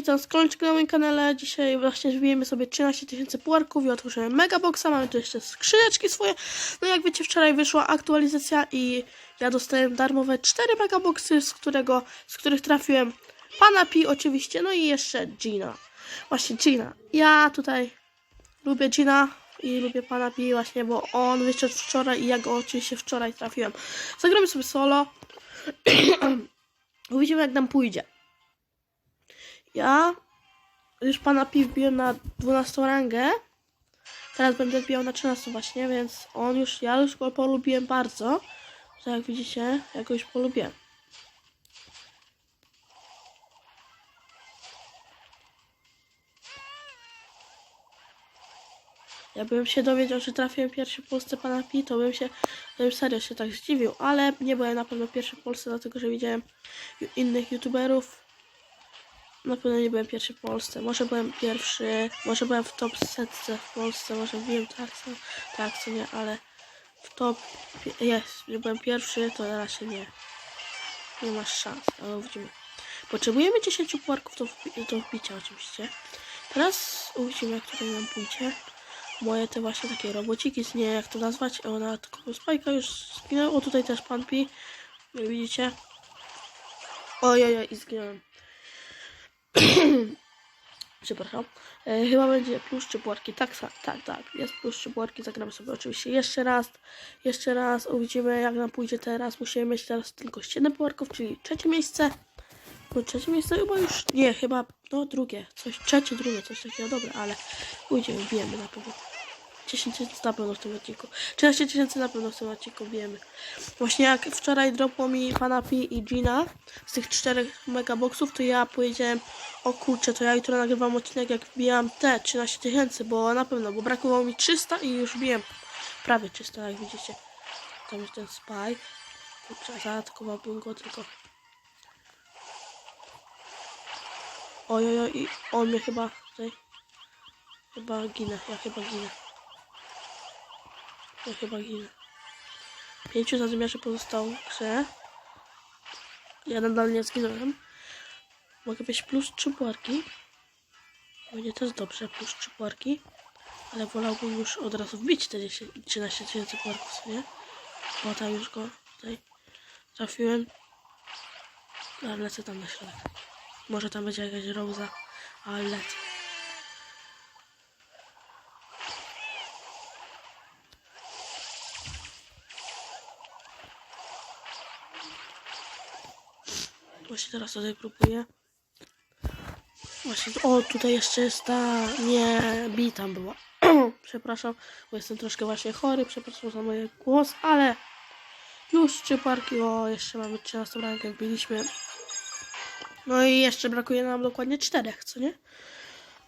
witam Skolczek na moim kanale. Dzisiaj właśnie wbijemy sobie 13 tysięcy puarków i otworzymy megaboxa. Mamy tu jeszcze skrzyneczki swoje. No jak wiecie, wczoraj wyszła aktualizacja i ja dostałem darmowe 4 megaboxy, z, którego, z których trafiłem Pana Pi oczywiście, no i jeszcze Gina. Właśnie Gina. Ja tutaj lubię Gina i lubię Pana Pi właśnie, bo on wyszedł wczoraj i ja go oczywiście wczoraj trafiłem. Zagramy sobie solo. Uwidzimy jak nam pójdzie. Ja już pana pi wbiłem na 12 rangę. Teraz będę wbijał na 13 właśnie, więc on już, ja już go polubiłem bardzo. Że jak widzicie, ja go już polubiłem. Jakbym się dowiedział, że trafiłem pierwszy w Polsce pana Pi, to bym się, to bym serio się tak zdziwił, ale nie byłem na pewno pierwszy w Polsce, dlatego że widziałem innych youtuberów. Na pewno nie byłem pierwszy w Polsce. Może byłem pierwszy, może byłem w top setce w Polsce, może wiem tak, co, tak, co nie, ale w top jest, że byłem pierwszy, to raczej nie. Nie masz szans, ale widzimy. Potrzebujemy 10 puarków do, do wbicia oczywiście. Teraz uwidzimy jak tutaj nam pójdzie. Moje te właśnie takie robociki, nie jak to nazwać, ona tylko spajka już zginęła. O tutaj też pan pi. Jak widzicie. Ojej, i zginąłem. Przepraszam. E, chyba będzie plus czy płatki. Tak, tak, tak. Jest plus czy płatki. Zagramy sobie oczywiście jeszcze raz. Jeszcze raz. Uwidzimy jak nam pójdzie teraz. Musimy mieć teraz tylko 7 płatków, czyli trzecie miejsce. Bo trzecie miejsce chyba już. Nie, chyba no drugie. Coś trzecie, drugie, coś takiego dobre, ale pójdziemy, bijemy na pewno. 10 tysięcy na pewno w tym odcinku. 13 tysięcy na pewno w tym odcinku bijemy. Właśnie jak wczoraj dropło mi pana Pi i Gina z tych czterech megaboxów, to ja powiedziałem, o kurczę, to ja jutro nagrywam odcinek jak wbijam te 13 tysięcy, bo na pewno, bo brakowało mi 300 i już biłem prawie 300, jak widzicie. Tam jest ten spike. Kurczę, zaatakowałbym go tylko. Ojojoj, i on mnie chyba tutaj, chyba ginę, ja chyba ginę. Ja chyba ginę. Pięciu zadymiarzy pozostało w grze. Ja nadal nie zginąłem. Mogę mieć plus trzy puarki. Będzie też dobrze, plus trzy puarki. Ale wolałbym już od razu wbić te 10, 13 tysięcy puarków sobie. Bo tam już go tutaj trafiłem. No, ale lecę tam na środek. Może tam będzie jakaś roza, ale lecę. Właśnie teraz tutaj próbuję. Właśnie, o tutaj jeszcze jest ta, nie, bi tam była. przepraszam, bo jestem troszkę właśnie chory, przepraszam za mój głos, ale już trzy parki, o jeszcze mamy 13 rankę, wbiliśmy. No i jeszcze brakuje nam dokładnie czterech, co nie?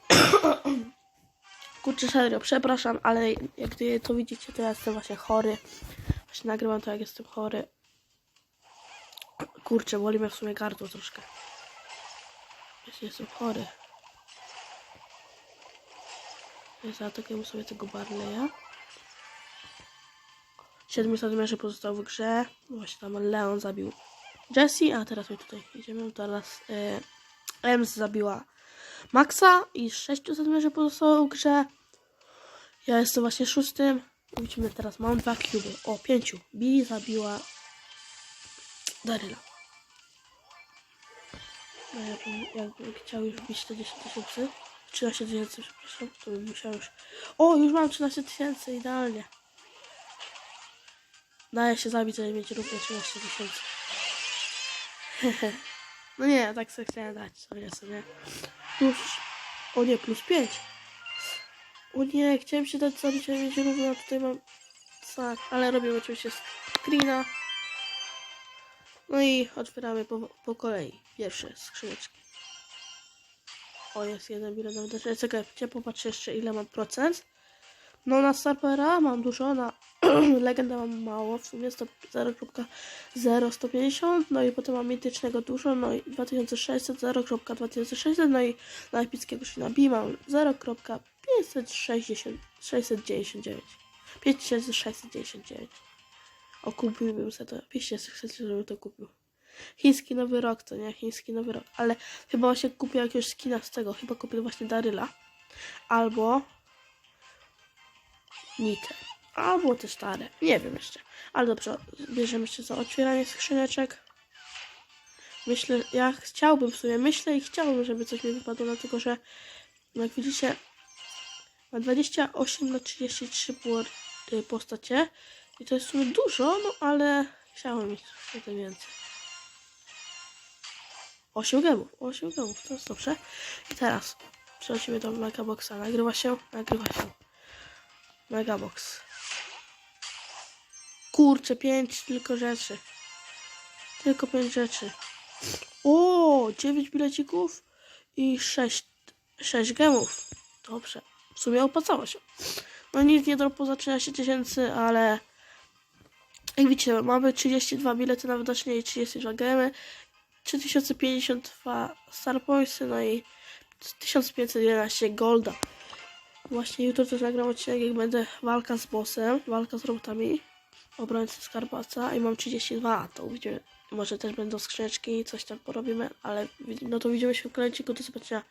Kurczę, serio, przepraszam, ale jak to widzicie, to ja jestem właśnie chory. Właśnie nagrywam to, jak jestem chory. Kurczę, boli mnie w sumie gardło troszkę. Jestem chory. Zaatakujemy sobie tego Barleya. Siedmiu zadmiarzy pozostało w grze. Właśnie tam Leon zabił Jessie, a teraz my tutaj idziemy. Teraz e, Ems zabiła Maxa i sześciu zadmiarzy pozostało w grze. Ja jestem właśnie szóstym. Widzimy teraz, mam dwa cuby. O, pięciu. Bi zabiła Daryla. No ja bym, jakbym chciał już wbić te 10 tysięcy, 13 tysięcy, przepraszam, to bym musiał już... O, już mam 13 tysięcy, idealnie. Daje się zabić, żeby mieć równe 13 tysięcy. no nie, tak sobie chciałem dać, sorry, sobie. Plus... O nie, plus 5. O nie, chciałem się dać zabić, żeby mieć równe, a tutaj mam... Tak, ale robię oczywiście screena. No i otwieramy po, po kolei pierwsze skrzyneczki. O, jest jeden bilet na wydarzenie. Czekajcie, popatrzę jeszcze ile mam procent. No na Starpera mam dużo, na Legenda mam mało, w sumie jest to 0.0150, no i potem mam mitycznego dużo, no i 2600, 0.2600, no i na epickiego Shina B mam 0.569. 5699. O, kupiłbym sobie to. Piszcie, chcecie, żebym to kupił. chiński nowy rok, to nie? Chiński nowy rok. Ale chyba właśnie kupię jakiegoś skina z tego. Chyba kupię właśnie Daryla. Albo Nitę. Albo te stare. Nie wiem jeszcze. Ale dobrze, bierzemy jeszcze za otwieranie skrzyneczek. Myślę, ja chciałbym w sumie, myślę i chciałbym, żeby coś mi wypadło, dlatego że no jak widzicie ma 28 na 33 por- y, postacie i to jest w sumie dużo, no ale chciałem mieć trochę więcej. 8 gemów, 8 gemów, to jest dobrze. I teraz przechodzimy do Megaboxa. Nagrywa się? Nagrywa się. Megabox. Kurczę, 5 tylko rzeczy. Tylko 5 rzeczy. O, 9 bilecików i 6, 6 gemów. Dobrze. W sumie opłacało się. No nic nie dropo za 13 tysięcy, ale jak widzicie, mamy 32 bilety na wydarzenie i 32 gemy, 3052 Star Pointsy, no i 1511 Golda. Właśnie jutro też nagram odcinek, jak będę walka z bossem, walka z robotami, obrońcy Skarbaca i mam 32, to widzimy, może też będą skrzyneczki, coś tam porobimy, ale no to widzimy się w kolejnym odcinku, do zobaczenia.